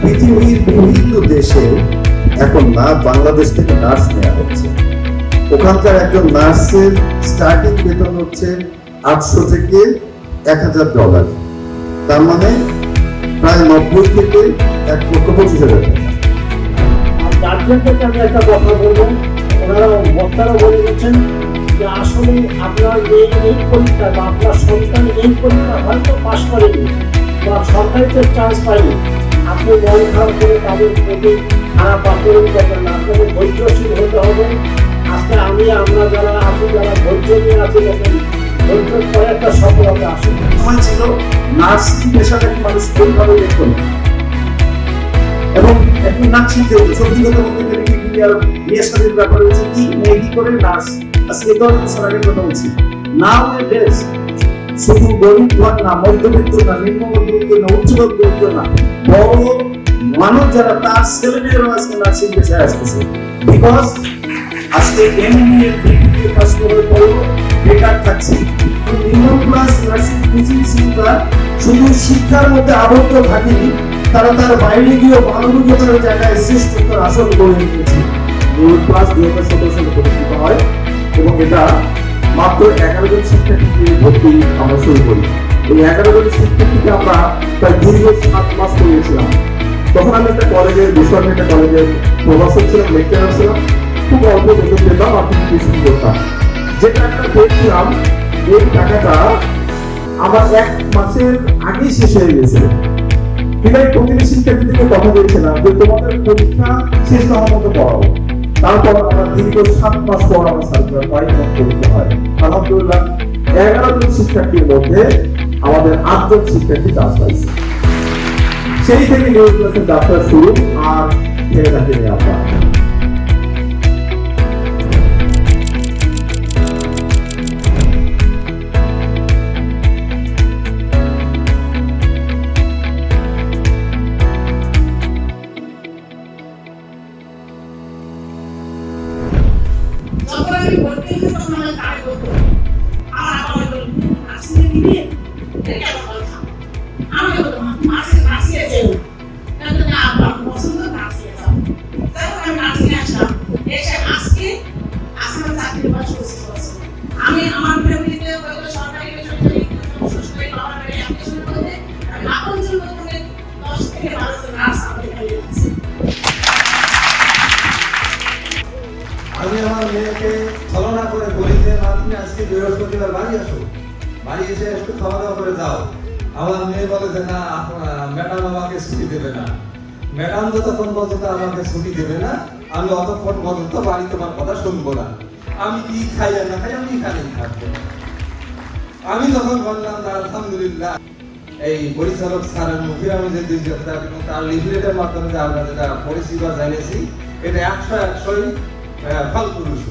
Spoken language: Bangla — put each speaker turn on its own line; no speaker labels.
পৃথিবীর বিভিন্ন দেশে এখন না বাংলাদেশ থেকে নার্স নেওয়া হচ্ছে। ওখানকার একজন নার্সের স্টার্টিং বেতন হচ্ছে আটশো থেকে এক হাজার ডলার তার মানে প্রায় নব্বই থেকে এক লক্ষ পঁচিশ হাজার টাকা।
একটা কথা বলব ওনারা বক্তারা বলে দিচ্ছেন যে আসলে আপনার মেয়ে এই পরীক্ষা বা আপনার সন্তান এই পরীক্ষা হয়তো পাশ করেনি বা সরকারিতে চান্স পায়নি। আপনি মন খারাপ করে তাদের প্রতি খারাপ আচরণ করবেন না। আপনাকে ধৈর্যশীল হতে হবে। আজকে আমি, আমরা যারা আছি, যারা ধৈর্য নিয়ে আছি ধৈর্যের পরে একটা সফলতা আসে।
সময় ছিল, নার্সিং পেশাটাকে মানুষ কোনভাবে দেখত এবং এখন নার্সিং যে সত্যিগত বলতে গেলে কি দুনিয়ার বিয়ে ব্যাপারে হচ্ছে কি? করে নার্স। আজকে দশ কথা বলছি। ডেস শুধু গরিব ঘর না, মধ্যবিত্ত না নিম্ন মধ্যবিত্ত না উচ্চ মধ্যবিত্ত না, বড় মানুষ যারা, তার আসতেছে। বিকজ আজকে পাস বেকার থাকছে। শুধু শিক্ষার মধ্যে আবদ্ধ থাকেনি, তারা তার বাইরে গিয়ে মানবিকতার জায়গায় শ্রেষ্ঠতার আসন গড়ে নিয়েছে হয়। এবং এটা মাত্র এগারো জন শিক্ষার্থী দিয়ে ভর্তি আমরা শুরু করি। এই এগারো জন শিক্ষার্থীকে আমরা প্রায় দীর্ঘ সাত মাস করিয়েছিলাম। তখন আমি একটা কলেজের বেসরকারি একটা কলেজের প্রভাষক ছিলাম লেকচারার ছিলাম। খুব অল্প বেতন পেতাম, আর কিছু টিউশন করতাম। যে টাকাটা পেয়েছিলাম এই টাকাটা আমার এক মাসের আগেই শেষ হয়ে গেছে। কিন্তু আমি প্রতিটি শিক্ষার্থীদেরকে কথা দিয়েছিলাম যে তোমাদের পরীক্ষা শেষ হওয়ার মতো পড়াও। তারপর আমরা দীর্ঘ সাত মাস পর আমার সার্কুলার পাই করতে হয়। আলহামদুলিল্লাহ, এগারো জন শিক্ষার্থীর মধ্যে আমাদের আটজন শিক্ষার্থী চাষ পাইছে। সেই থেকে নিয়োগ যাত্রা শুরু, আর ফেরে থাকেনি আমরা
যখন আমি ভর্তি তখন আমি কাজ হতো আমার আসলে আমি আমার
মেয়েকে ছলনা করে বলি যে, মা, তুমি আজকে বৃহস্পতিবার বাড়ি আসো। বাড়ি এসে একটু খাওয়া দাওয়া করে যাও। আমার মেয়ে বলে যে, না, ম্যাডাম আমাকে ছুটি দেবে না। ম্যাডাম যতক্ষণ পর্যন্ত আমাকে ছুটি দেবে না, আমি অতক্ষণ পর্যন্ত বাড়ি তোমার কথা শুনব না। আমি কি খাই আর না খাই, আমি এখানেই থাকব। আমি যখন বললাম, না, আলহামদুলিল্লাহ। এই পরিচালক স্যারের মুখে আমি যে দুই তার লিফলেটের মাধ্যমে আমরা যেটা পরিষেবা জানিয়েছি, এটা একশো একশোই আহ, ফলপ্রসূ